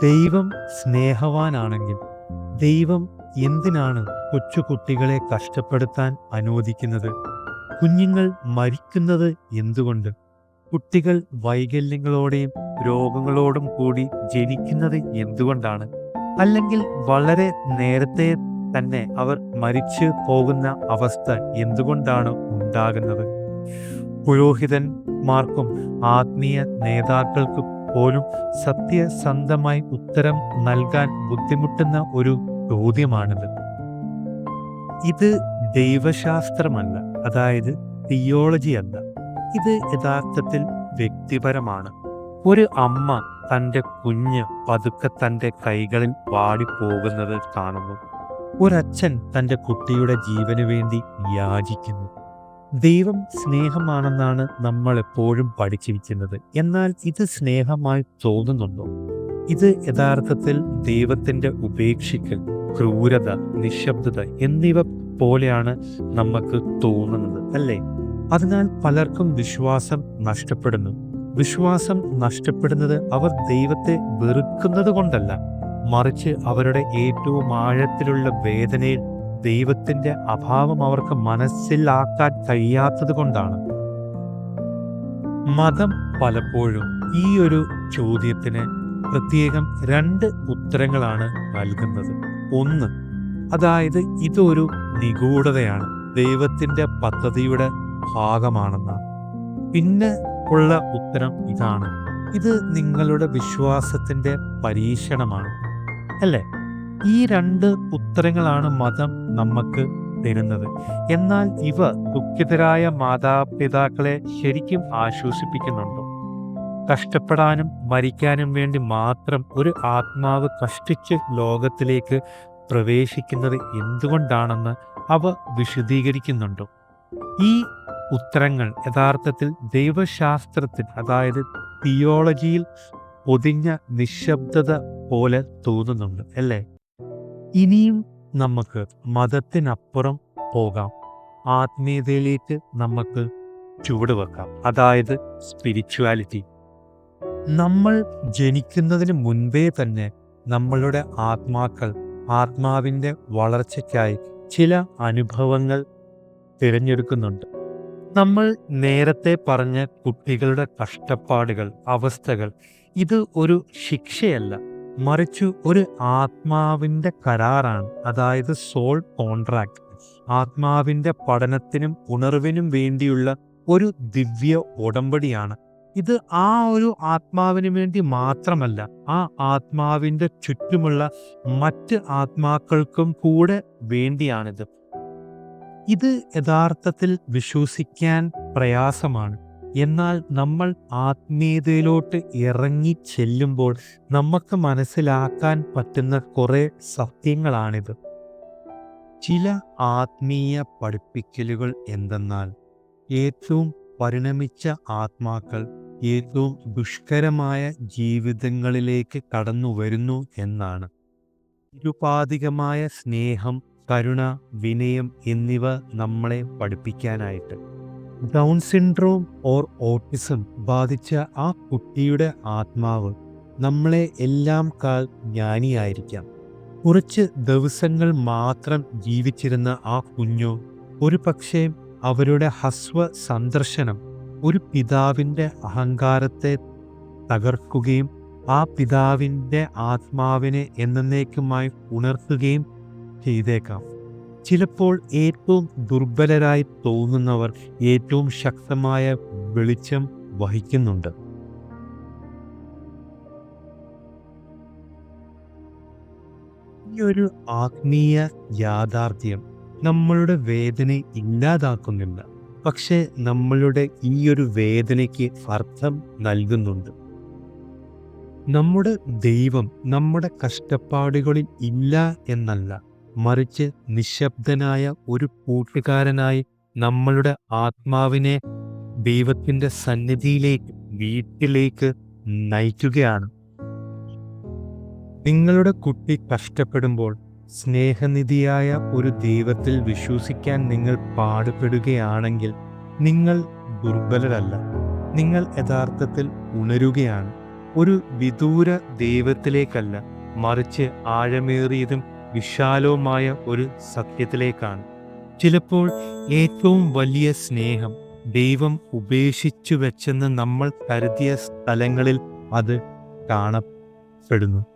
ദൈവം സ്നേഹവാനാണെങ്കിൽ ദൈവം എന്തിനാണ് കൊച്ചുകുട്ടികളെ കഷ്ടപ്പെടുത്താൻ അനുവദിക്കുന്നത്? കുഞ്ഞുങ്ങൾ മരിക്കുന്നത് എന്തുകൊണ്ട്? കുട്ടികൾ വൈകല്യങ്ങളോടെയും രോഗങ്ങളോടും കൂടി ജനിക്കുന്നത് എന്തുകൊണ്ടാണ്? അല്ലെങ്കിൽ വളരെ നേരത്തെ തന്നെ അവർ മരിച്ചു പോകുന്ന അവസ്ഥ എന്തുകൊണ്ടാണ് ഉണ്ടാകുന്നത്? പുരോഹിതന്മാർക്കും ആത്മീയ നേതാക്കൾക്കും പോലും സത്യസന്ധമായി ഉത്തരം നൽകാൻ ബുദ്ധിമുട്ടുന്ന ഒരു ചോദ്യമാണിത്. ഇത് ദൈവശാസ്ത്രമല്ല അതായത് തിയോളജി അല്ല ഇത് യഥാർത്ഥത്തിൽ വ്യക്തിപരമാണ്. ഒരു അമ്മ തന്റെ കുഞ്ഞ് പതുക്കെ തന്റെ കൈകളിൽ വാടിപ്പോകുന്നത് കാണുന്നു. ഒരച്ഛൻ തന്റെ കുട്ടിയുടെ ജീവന് വേണ്ടി യാചിക്കുന്നു. ദൈവം സ്നേഹമാണെന്നാണ് നമ്മൾ എപ്പോഴും പഠിച്ചിരിക്കുന്നത്. എന്നാൽ ഇത് സ്നേഹമായി തോന്നുന്നുണ്ടോ? ഇത് യഥാർത്ഥത്തിൽ ദൈവത്തിന്റെ ഉപേക്ഷിക്കൽ ക്രൂരത നിശബ്ദത എന്നിവ പോലെയാണ് നമുക്ക് തോന്നുന്നത് അല്ലേ? അതിനാൽ പലർക്കും വിശ്വാസം നഷ്ടപ്പെടുന്നു. വിശ്വാസം നഷ്ടപ്പെടുന്നത് അവർ ദൈവത്തെ വെറുക്കുന്നത് കൊണ്ടല്ല മറിച്ച് അവരുടെ ഏറ്റവും ആഴത്തിലുള്ള വേദനയിൽ ദൈവത്തിന്റെ അഭാവം അവർക്ക് മനസ്സിലാക്കാൻ കഴിയാത്തത് കൊണ്ടാണ്. മതം പലപ്പോഴും ഈ ഒരു ചോദ്യത്തിന് പ്രത്യേകം രണ്ട് ഉത്തരങ്ങളാണ് നൽകുന്നത്. ഒന്ന് അതായത് ഇതൊരു നിഗൂഢതയാണ്. ദൈവത്തിന്റെ പദ്ധതിയുടെ ഭാഗമാണെന്നാണ്. പിന്നെ ഉള്ള ഉത്തരം ഇതാണ്. ഇത് നിങ്ങളുടെ വിശ്വാസത്തിന്റെ പരീക്ഷണമാണ്. അല്ലേ? ഈ രണ്ട് ഉത്തരങ്ങളാണ് മതം നമുക്ക് തരുന്നത്. എന്നാൽ ഇവ ദുഃഖിതരായ മാതാപിതാക്കളെ ശരിക്കും ആശ്വസിപ്പിക്കുന്നുണ്ടോ. കഷ്ടപ്പെടാനും മരിക്കാനും വേണ്ടി മാത്രം ഒരു ആത്മാവ് കഷ്ടിച്ച് ലോകത്തിലേക്ക് പ്രവേശിക്കുന്നത് എന്തുകൊണ്ടാണെന്ന് അവ വിശദീകരിക്കുന്നുണ്ടോ. ഈ ഉത്തരങ്ങൾ യഥാർത്ഥത്തിൽ ദൈവശാസ്ത്രത്തിൽ അതായത് തിയോളജിയിൽ പൊതിഞ്ഞ നിശബ്ദത പോലെ തോന്നുന്നുണ്ട് അല്ലേ? ഇനിയും നമുക്ക് മതത്തിനപ്പുറം പോകാം. ആത്മീയതയിലേക്ക് നമുക്ക് ചുവട് വെക്കാം. അതായത് സ്പിരിച്വാലിറ്റി നമ്മൾ ജനിക്കുന്നതിന് മുൻപേ തന്നെ നമ്മളുടെ ആത്മാക്കൾ ആത്മാവിന്റെ വളർച്ചയ്ക്കായി ചില അനുഭവങ്ങൾ തിരഞ്ഞെടുക്കുന്നുണ്ട്. നമ്മൾ നേരത്തെ പറഞ്ഞ കുട്ടികളുടെ കഷ്ടപ്പാടുകൾ അവസ്ഥകൾ ഇത് ഒരു ശിക്ഷയല്ല. മറിച്ച് ഒരു ആത്മാവിന്റെ കരാറാണ് അതായത് സോൾ കോൺട്രാക്ട് ആത്മാവിന്റെ പഠനത്തിനും ഉണർവിനും വേണ്ടിയുള്ള ഒരു ദിവ്യ ഉടമ്പടിയാണ്. ഇത് ആ ഒരു ആത്മാവിന് വേണ്ടി മാത്രമല്ല ആ ആത്മാവിന്റെ ചുറ്റുമുള്ള മറ്റ് ആത്മാക്കൾക്കും കൂടെ വേണ്ടിയാണിത്. ഇത് യഥാർത്ഥത്തിൽ വിശ്വസിക്കാൻ പ്രയാസമാണ്. എന്നാൽ നമ്മൾ ആത്മീയതയിലോട്ട് ഇറങ്ങി ചെല്ലുമ്പോൾ നമുക്ക് മനസ്സിലാക്കാൻ പറ്റുന്ന കുറേ സത്യങ്ങളാണിത്. ചില ആത്മീയ പഠിപ്പിക്കലുകൾ എന്തെന്നാൽ ഏറ്റവും പരിണമിച്ച ആത്മാക്കൾ ഏറ്റവും ദുഷ്കരമായ ജീവിതങ്ങളിലേക്ക് കടന്നു വരുന്നു എന്നാണ്. നിരുപാധികമായ സ്നേഹം കരുണ വിനയം എന്നിവ നമ്മളെ പഠിപ്പിക്കാനായിട്ട്. ഡൗൺ സിൻഡ്രോം ഓർ ഓട്ടിസം ബാധിച്ച ആ കുട്ടിയുടെ ആത്മാവ് നമ്മളെ എല്ലാം കാൽ ജ്ഞാനിയായിരിക്കാം. കുറച്ച് ദിവസങ്ങൾ മാത്രം ജീവിച്ചിരുന്ന ആ കുഞ്ഞു ഒരു പക്ഷേ അവരുടെ ഹസ്വ സന്ദർശനം ഒരു പിതാവിന്റെ അഹങ്കാരത്തെ തകർക്കുകയും ആ പിതാവിന്റെ ആത്മാവിനെ എന്നേക്കുമായി ഉണർത്തുകയും ചെയ്തേക്കാം. ചിലപ്പോൾ ഏറ്റവും ദുർബലരായി തോന്നുന്നവർ ഏറ്റവും ശക്തമായ വെളിച്ചം വഹിക്കുന്നുണ്ട്. ഈ ഒരു ആത്മീയ യാഥാർത്ഥ്യം നമ്മളുടെ വേദന ഇല്ലാതാക്കുന്നില്ല. പക്ഷെ നമ്മളുടെ ഈ ഒരു വേദനയ്ക്ക് അർത്ഥം നൽകുന്നുണ്ട്. നമ്മുടെ ദൈവം നമ്മുടെ കഷ്ടപ്പാടുകളിൽ ഇല്ല എന്നല്ല. മറിച്ച് നിശബ്ദനായ ഒരു കൂട്ടുകാരനായി നമ്മളുടെ ആത്മാവിനെ ദൈവത്തിന്റെ സന്നിധിയിലേക്ക് വീട്ടിലേക്ക് നയിക്കുകയാണ്. നിങ്ങളുടെ കുട്ടി കഷ്ടപ്പെടുമ്പോൾ സ്നേഹനിധിയായ ഒരു ദൈവത്തിൽ വിശ്വസിക്കാൻ നിങ്ങൾ പാടുപെടുകയാണെങ്കിൽ നിങ്ങൾ ദുർബലരല്ല. നിങ്ങൾ യഥാർത്ഥത്തിൽ ഉണരുകയാണ്. ഒരു വിദൂര ദൈവത്തിലേക്കല്ല മറിച്ച് ആഴമേറിയതും വിശാലവുമായ ഒരു സത്യത്തിലേക്കാണ്. ചിലപ്പോൾ ഏറ്റവും വലിയ സ്നേഹം ദൈവം ഉപേക്ഷിച്ചു വെച്ചെന്ന് നമ്മൾ കരുതിയ സ്ഥലങ്ങളിൽ അത് കാണപ്പെടുന്നു.